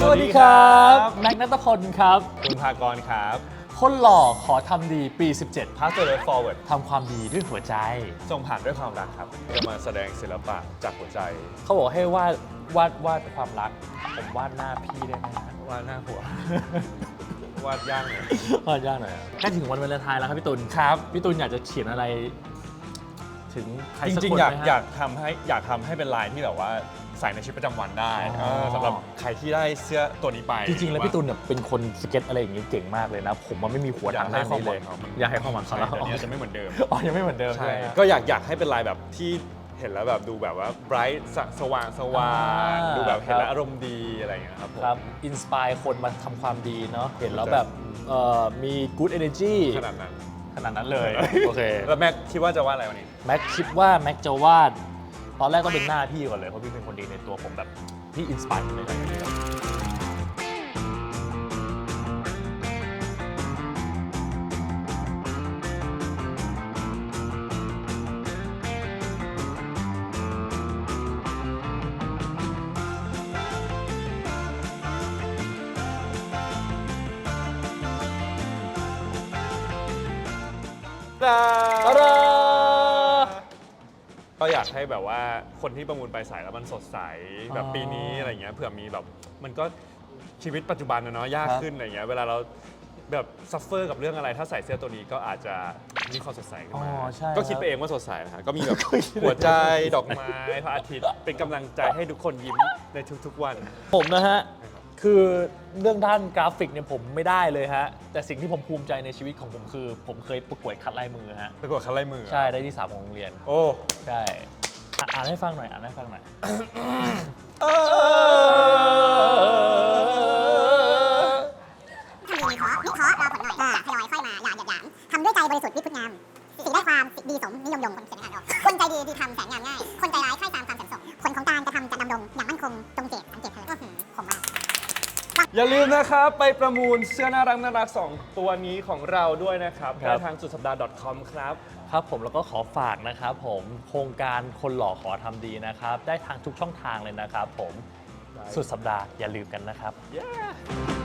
สวัสดีครับแม็กนัตพลครับคุณภากรครับ คนหล่อขอทำดีปี 17 Pass the way forward ทำความดีด้วยหัวใจ ส่งผ่านด้วยความรักครับจะมาแสดงศิลปะจากหัวใจ เขาบอกให้วาดวาดวาดความรัก ผมวาดหน้าพี่ได้ไหมฮะวาดหน้าหัว วาดย่างเนี่ยวาดยากหน่อยอะใกล้ถึงวันวาเลนไทน์แล้วครับพี่ตุลครับพี่ตุลอยากจะเขียนอะไร ถึงใครจสักริงคนๆ อยากไหมฮะอยากทำให้อยากทำให้เป็นลายที่แบบว่า ใส่ในชีวิตประจำวันได้อ๋อเออสำหรับใครที่ได้เสื้อตัวนี้ไปจริงๆ แล้วพี่ตุลเนี่ยเป็นคนสเก็ตอะไรอย่างงี้เก่งมากเลยนะ ผมมันไม่มีหัวอยาทากงให้ด้านความนี้หเลวัยงเขาอยากให้ความหวังเขาใช่แล้วแต่เนี้ยจะไม่เหมือนเดิม อ๋อยังไม่เหมือนเดิมใช่ใช่ไหมฮะ ก็อยากอยากให้เป็นลายแบบที่เห็นแล้วแบบดูแบบว่า bright สสว่างสว่างอ่า ดูแบบเห็นแล้วครับอารมณ์ดีอะไรอย่างเงี้ยครับผม ครับอินสปายคนมาทำความดีเนาะเห็นแล้วแบบเอ่อมี good energy ขนาดนั้น ขนาดนั้นเลย โอเค แล้วแม็กคิดว่าจะวาดอะไรวันนี้ แม็กคิดว่าแม็กจะวาด ตอนแรกก็เป็นหน้าพี่ก่อนเลยเพราะพี่เป็นคนดีในตัวผมแบบพี่อินสปายผมเลยครับอะไร ก็อยากให้แบบว่าคนที่ประมูลไปใส่แล้วมันสดใสแบบอ๋อปีนี้อะไรเงี้ยเผื่อมีแบบมันก็ชีวิตปัจจุบันนะเนาะยากครับขึ้นอะไรเงี้ยเวลาเราแบบซัฟเฟอร์กับเรื่องอะไร ถ้าใส่เสื้อตัวนี้ก็อาจจะมีความสดใสขึ้นอ๋อมาใช่ก็คิดรับไปเองว่าสดใสนะฮะก็มีแบบ หัวใจดอกไม้พระอาทิตย์เป็นกำลังใจให้ทุกคนยิ้มในทุกๆวัน ผมนะฮะ คือเรื่องด้านกราฟิกเนี่ยผมไม่ได้เลยฮะ แต่สิ่งที่ผมภูมิใจในชีวิตของผมคือ ผมเคยประกวดคัดลายมือฮะไปกดคัดลายมือใช่ได้ที่สามของโรงเรียน โอ้ ใช่อะอ่านให้ฟังหน่อยอ่านให้ฟังหน่อย ทำดีมีขอวิเคราะห์รอผลหน่อยอ่าทยอยค่อยมาอย่าหยาบหยามทำด้วยใจบริสุทธิ์วิพุทธงามสีได้ความดีสมนิยมยงคนเขียนอ่านออกคนใจดีดีทำแสนงามง่าย อย่าลืมนะครับไปประมูลเสื้อน่ารักน่ารักสองตัวนี้ของเราด้วยนะครับครัได้บ ทางสุดสัปดาห์ .com ครับ ครับผมแล้วก็ขอฝากนะครับผมโครงการคนหล่อขอทำดีนะครับ ได้ทางทุกช่องทางเลยนะครับผมสุดสัปดาห์อย่าลืมกันนะครับ Yeah